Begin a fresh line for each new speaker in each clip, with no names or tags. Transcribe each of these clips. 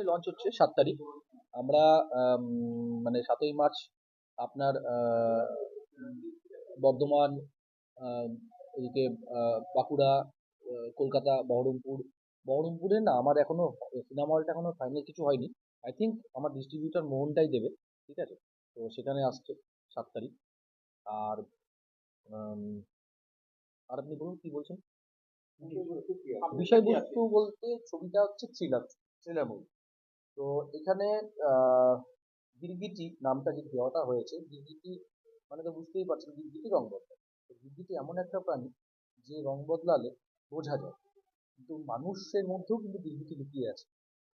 তারিখে লঞ্চ হচ্ছে সাত তারিখ। আমরা মানে সাতই মার্চ আপনার বর্ধমান এদিকে বাঁকুড়া কলকাতা বহরমপুর। বহরমপুরে না আমার এখনও সিনেমা হলটা এখনও ফাইনাল কিছু হয়নি। আই থিঙ্ক আমার ডিস্ট্রিবিউটার মোহনটাই দেবে ঠিক আছে? তো সেখানে আসছে সাত তারিখ। আর উম, আর আপনি বলুন কি বলছেন? বিষয়বস্তু বলতে ছবিটা হচ্ছে থ্রিলার থ্রিলার মুভি এখানে গিরগিটি নামটা যে দেওয়াটা হয়েছে, গিরগিটি মানে তো বুঝতেই পারছেন, গিরগিটি রং বদলায়। গিরগিটি এমন একটা প্রাণী যে রং বদলালে বোঝা যায়। কিন্তু মানুষের মধ্যেও কিন্তু গিরগিটি লুকিয়ে আছে।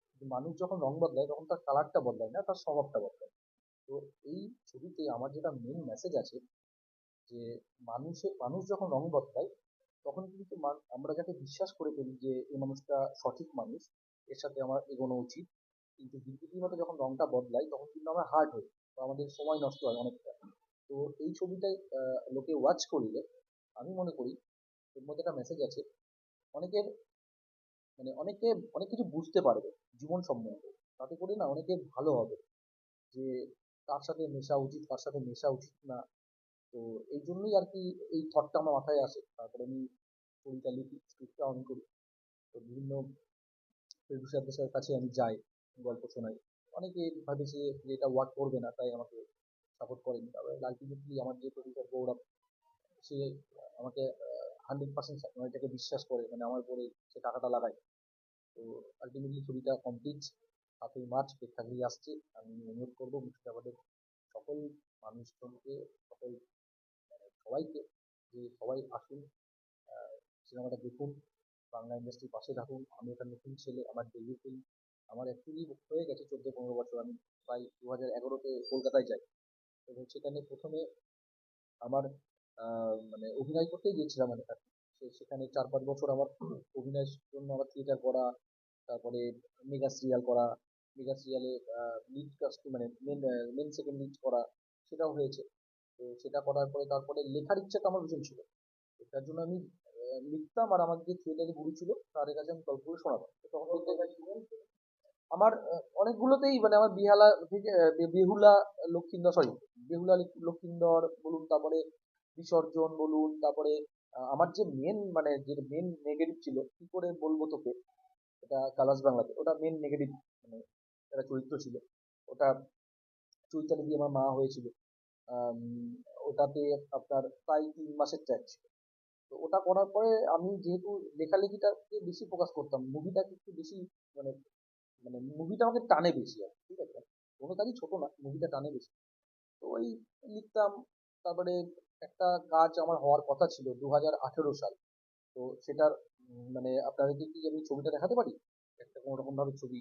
কিন্তু মানুষ যখন রং বদলায়, তখন তার কালারটা বদলায় না, তার স্বভাবটা বদলায়। তো এই ছবিতে আমার যেটা মেন মেসেজ আছে যে মানুষের মানুষ যখন রং বদলায়, তখন কিন্তু আমরা যাকে বিশ্বাস করে ফেলি যে এই মানুষটা সঠিক মানুষ, এর সাথে আমার এগোনো উচিত। কিন্তু বিদ্যুতের মতো যখন রংটা বদলায়, তখন কিন্তু আমরা হার্ট হই, বা আমাদের সময় নষ্ট হয় অনেকটা। তো এই ছবিটাই লোকে ওয়াচ করলে, আমি মনে করি এর মধ্যে একটা মেসেজ আছে, অনেকের মানে অনেকে, অনেক কিছু বুঝতে পারবে জীবন সম্বন্ধে। তাতে করে না অনেকে ভালো হবে, যে কার সাথে মেশা উচিত, কার সাথে মেশা উচিত না। তো এই জন্যই আর কি এই থটটা আমার মাথায় আসে। তারপরে আমি ছবিটা লিখি স্ক্রিপ্টটা অন করি। তো বিভিন্ন প্রডিউসারদের কাছে আমি যাই। গল্প শোনাই। অনেকে ভাবেছে যে এটা ওয়ার্ক করবে না, তাই আমাকে সাপোর্ট করেনি। তবে আলটিমেটলি আমার যে প্রডিউসার গৌরব, সে আমাকে হান্ড্রেড পার্সেন্ট এটাকে বিশ্বাস করে মানে আমার উপরে সে টাকাটা লাগায়। তো আলটিমেটলি ছবিটা কমপ্লিট সাতই মার্চ প্রেক্ষাগৃহে আসছে। আমি অনুরোধ করব মুর্শিদাবাদের সকল মানুষজনকে, সকল মানে সবাইকে, যে সবাই আসুন সিনেমাটা দেখুন, বাংলা ইন্ডাস্ট্রির পাশে থাকুন। আমি একটা নতুন ছেলে, আমার ডেবিউ ফিল্ম আমার অ্যাকচুয়ালি হয়ে গেছে চোদ্দ পনেরো বছর। আমি প্রায় দু হাজার এগারোতে কলকাতায় যাই। এবং সেখানে প্রথমে আমার মানে অভিনয় করতেই গিয়েছিলাম আমি। সেখানে চার পাঁচ বছর আমার অভিনয়ের জন্য আমার থিয়েটার করা, তারপরে মেগা সিরিয়াল করা মেগা সিরিয়ালে লিড কাস্ট মানে মেন মেন সেকেন্ড লিড করা, সেটাও হয়েছে। তো সেটা করার পরে তারপরে লেখার ইচ্ছাটা আমার ভীষণ ছিল। তার জন্য আমি লিখতাম আর আমার যে থিয়েটারে গুরু ছিল তাদের কাছে আমি গল্প করে শোনাতাম তখন আমার অনেকগুলোতেই মানে আমার বিহালা থেকে বেহুলা লক্ষিন্দর সরি বেহুলা লি- লক্ষিন্দর বলুন, তারপরে বিসর্জন বলুন, তারপরে আমার যে মেন মানে যে মেন নেগেটিভ ছিল, কি করে বলব তোকে? এটা কালাস বাংলাতে, ওটা মেন নেগেটিভ মানে একটা চরিত্র ছিল। ওটা চৈতালি দিয়ে আমার মা হয়েছিল। ওটাতে আপনার প্রায় তিন মাসের ট্র্যাক ছিল। তো ওটা করার পরে আমি যেহেতু লেখালেখিটাকে বেশি ফোকাস করতাম মুভিটাকে একটু বেশি মানে মানে মুভিটা আমাকে টানে বেশি আর ঠিক আছে? কোনো কাজই ছোট না মুভিটা টানে বেশি। তো ওই লিখতাম, তারপরে একটা কাজ আমার হওয়ার কথা ছিল দু হাজার আঠেরো সাল। তো সেটার মানে আপনাদেরকে কি আমি ছবিটা দেখাতে পারি? একটা কোনো রকম ভাবে ছবি।